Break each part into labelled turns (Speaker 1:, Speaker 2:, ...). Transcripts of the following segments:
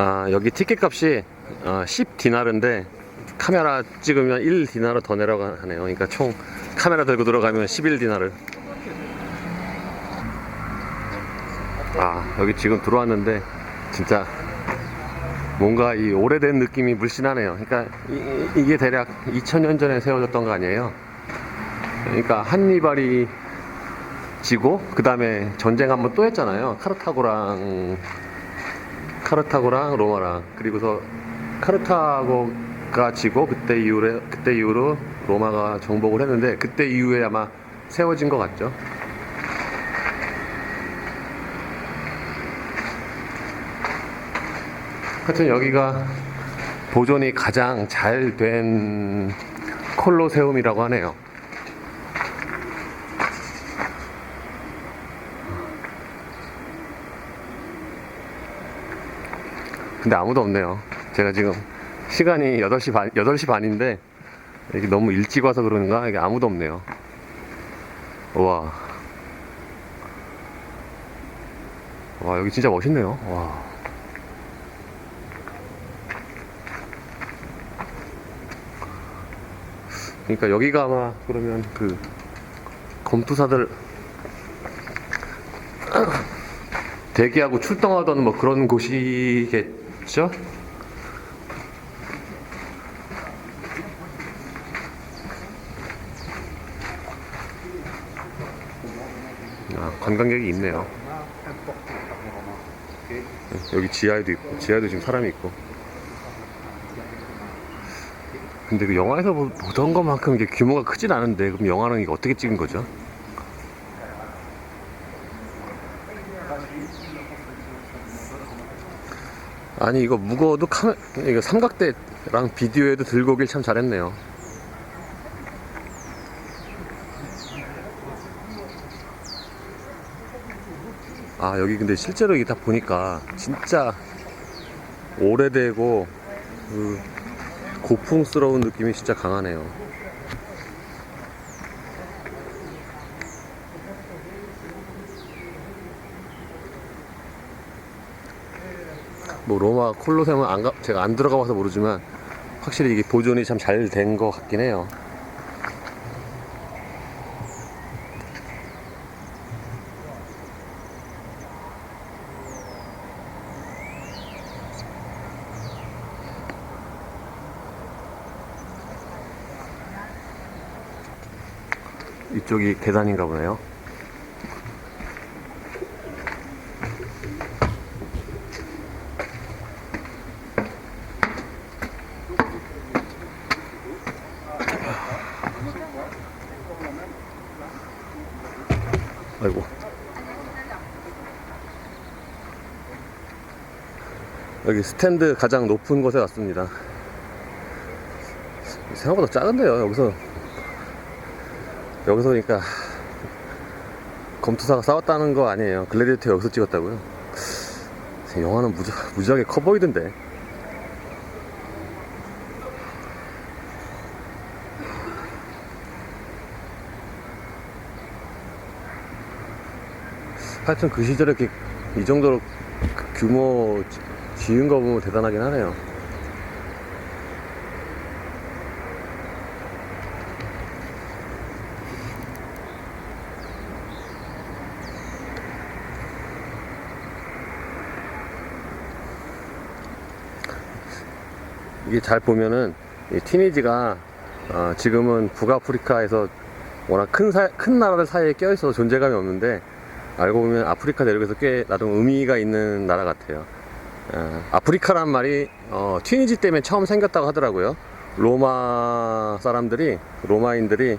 Speaker 1: 아, 여기 티켓 값이 어, 10디나르인데 카메라 찍으면 1디나르 더 내라고 하네요. 그러니까 총 카메라 들고 들어가면 11디나르. 아, 여기 지금 들어왔는데 진짜 뭔가 이 오래된 느낌이 물씬하네요. 그러니까 이, 게 대략 2000년 전에 세워졌던 거 아니에요. 그러니까 한니발이 지고 그 다음에 전쟁 한번 또 했잖아요. 카르타고랑 카르타고랑 로마랑 그리고서 카르타고가 지고 그때 이후에 그때 이후로 로마가 정복을 했는데 그때 이후에 아마 세워진 것 같죠. 하여튼 여기가 보존이 가장 잘 된 콜로세움이라고 하네요. 근데 아무도 없네요. 제가 지금 시간이 8시 반, 8시 반인데 이게 너무 일찍 와서 그런가? 이게 아무도 없네요. 와. 와, 여기 진짜 멋있네요. 와. 그러니까 여기가 아마 그러면 그 검투사들 대기하고 출동하던 뭐 그런 곳이겠 죠? 아, 관광객이 있네요. 여기 지하에도 있고, 지하에도 지금 사람이 있고. 근데 그 영화에서 보- 보던 것만큼 이게 규모가 크진 않은데, 그럼 영화는 이거 어떻게 찍은 거죠? 아니 이거 무거워도 카메 이거 삼각대랑 비디오에도 들고 오길 참 잘했네요. 아 여기 근데 실제로 이게 다 보니까 진짜 오래되고 그 고풍스러운 느낌이 진짜 강하네요. 뭐 로마 콜로세움은 안 가, 제가 안 들어가 봐서 모르지만 확실히 이게 보존이 참 잘 된 것 같긴 해요. 이쪽이 계단인가 보네요. 여기 스탠드 가장 높은 곳에 왔습니다. 생각보다 작은데요, 여기서. 여기서 그러니까 검투사가 싸웠다는 거 아니에요. 글래디에이터 여기서 찍었다고요. 영화는 무지, 무지하게 커 보이던데. 하여튼 그 시절에 이 정도로 그 규모 지- 지은 거 보면 대단하긴 하네요. 이게 잘 보면은 이 티니지가 어, 지금은 북아프리카에서 워낙 큰, 사- 큰 나라들 사이에 껴있어서 존재감이 없는데 알고 보면 아프리카 내륙에서 꽤 나름 의미가 있는 나라 같아요. 어, 아프리카란 말이 어, 튀니지 때문에 처음 생겼다고 하더라고요. 로마 사람들이 로마인들이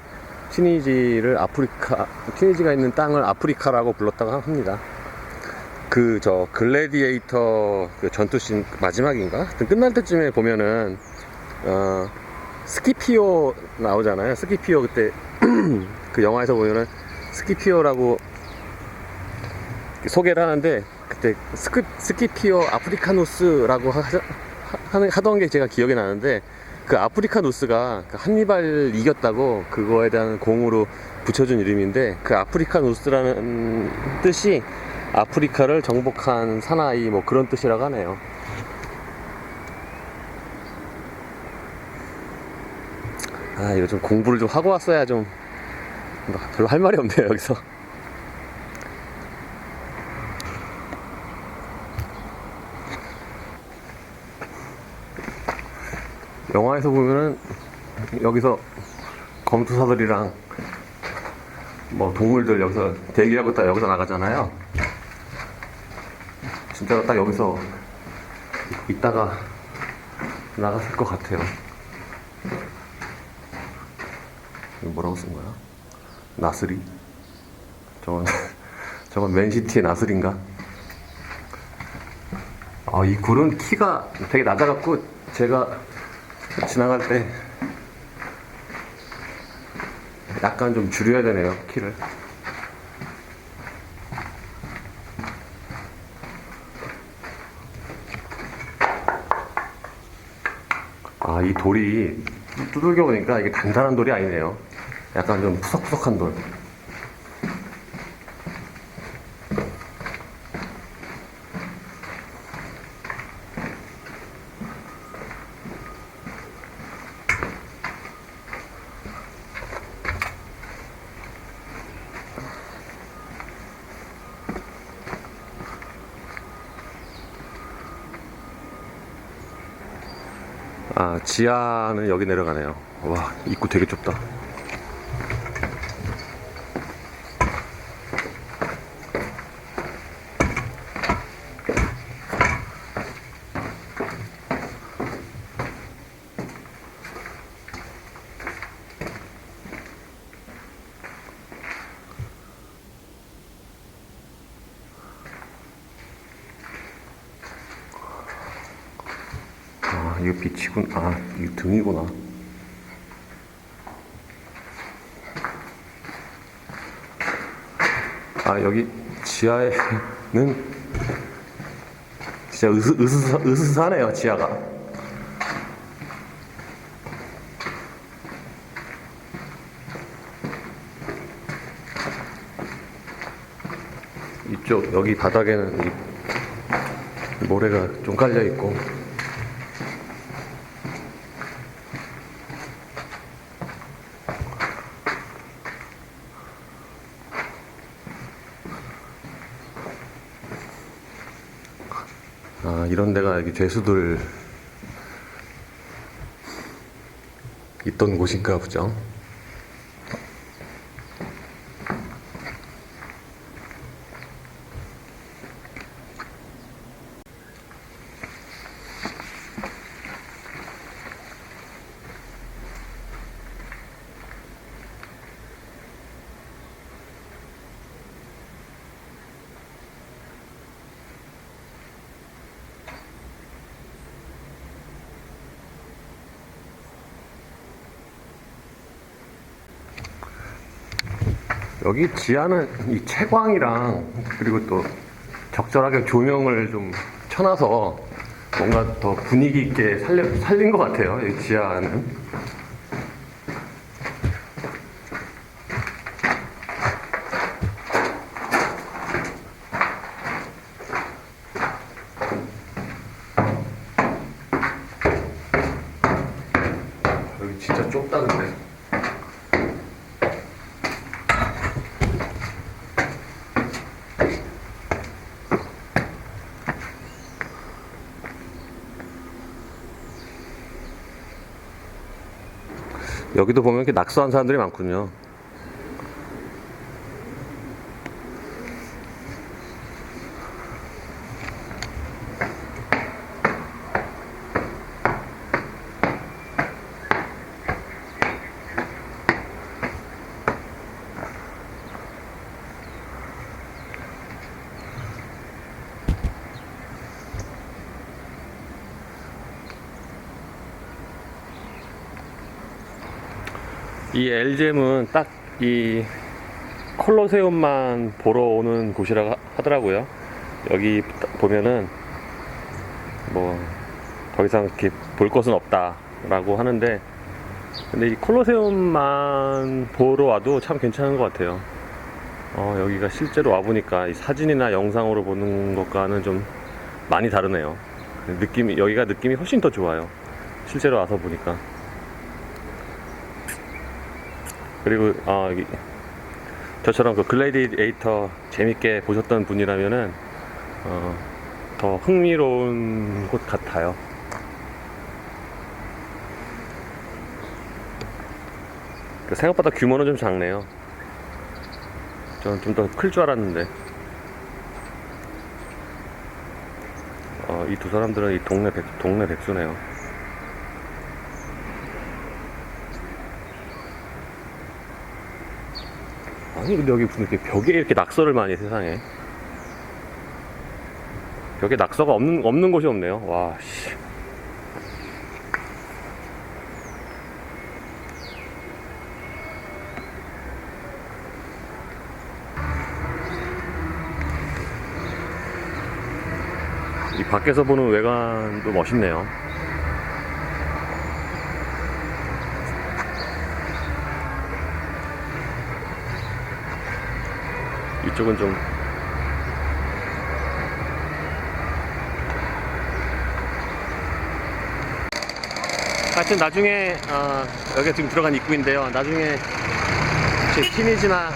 Speaker 1: 튀니지를 아프리카 튀니지가 있는 땅을 아프리카라고 불렀다고 합니다. 그 저 글래디에이터 그 전투씬 마지막인가? 끝날 때쯤에 보면은 어, 스키피오 나오잖아요. 스키피오 그때 그 영화에서 보면은 스키피오라고 소개를 하는데 그때 스크, 스키피어 아프리카노스라고 하, 하, 던게 제가 기억이 나는데 그 아프리카노스가 그 한니발 이겼다고 그거에 대한 공으로 붙여준 이름인데 그 아프리카노스라는 뜻이 아프리카를 정복한 사나이 뭐 그런 뜻이라고 하네요. 아 이거 좀 공부를 좀 하고 왔어야 좀 뭐 별로 할 말이 없네요 여기서. 영화에서 보면은 여기서 검투사들이랑 뭐 동물들 여기서 대기하고 딱 여기서 나가잖아요 진짜로 딱 여기서 있다가 나갔을 것 같아요 이거 뭐라고 쓴 거야? 나스리? 저건 저건 맨시티의 나스리인가? 아, 이 굴은 키가 되게 낮아갖고 제가 지나갈 때 약간 좀 줄여야 되네요, 키를. 아, 이 돌이 두들겨 보니까 이게 단단한 돌이 아니네요. 약간 좀 푸석푸석한 돌. 아, 지하는 여기 내려가네요. 와, 입구 되게 좁다. 아, 이거 빛이군. 아, 이거 등이구나. 아, 여기 지하에는 진짜 으스, 으스, 으스스하네요, 지하가. 이쪽, 여기 바닥에는 이 모래가 좀 깔려 있고. 이런 데가 여기 죄수들 있던 곳인가 보죠. 여기 지하는 이 채광이랑 그리고 또 적절하게 조명을 좀 쳐놔서 뭔가 더 분위기 있게 살려, 살린 것 같아요. 이 지하는. 여기 진짜 좁다 근데. 여기도 보면 이렇게 낙서한 사람들이 많군요. 이 엘잼은 딱 이 콜로세움만 보러 오는 곳이라고 하- 하더라고요. 여기 딱 보면은 뭐 더 이상 이렇게 볼 것은 없다라고 하는데 근데 이 콜로세움만 보러 와도 참 괜찮은 것 같아요. 어, 여기가 실제로 와보니까 이 사진이나 영상으로 보는 것과는 좀 많이 다르네요. 느낌이, 여기가 느낌이 훨씬 더 좋아요. 실제로 와서 보니까. 그리고 어, 여기 저처럼 그 글래디에이터 재밌게 보셨던 분이라면은 어, 더 흥미로운 곳 같아요. 그 생각보다 규모는 좀 작네요. 저는 좀 더 클 줄 알았는데. 어, 이 두 사람들은 이 동네 백, 동네 백수네요. 아니, 근데 여기 무슨 이렇게 벽에 이렇게 낙서를 많이 해, 세상에. 벽에 낙서가 없는, 없는 곳이 없네요. 와, 씨. 이 밖에서 보는 외관도 멋있네요. 이쪽은 좀 하여튼 나중에 어, 여기 지금 들어간 입구인데요. 나중에 제 티니지나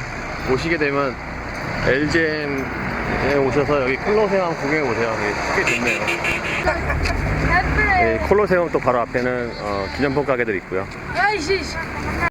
Speaker 1: 오시게 되면 LGM에 오셔서 여기 콜로세움 구경해 보세요. 꽤 좋네요. 네, 콜로세움 또 바로 앞에는 어, 기념품 가게들 있고요.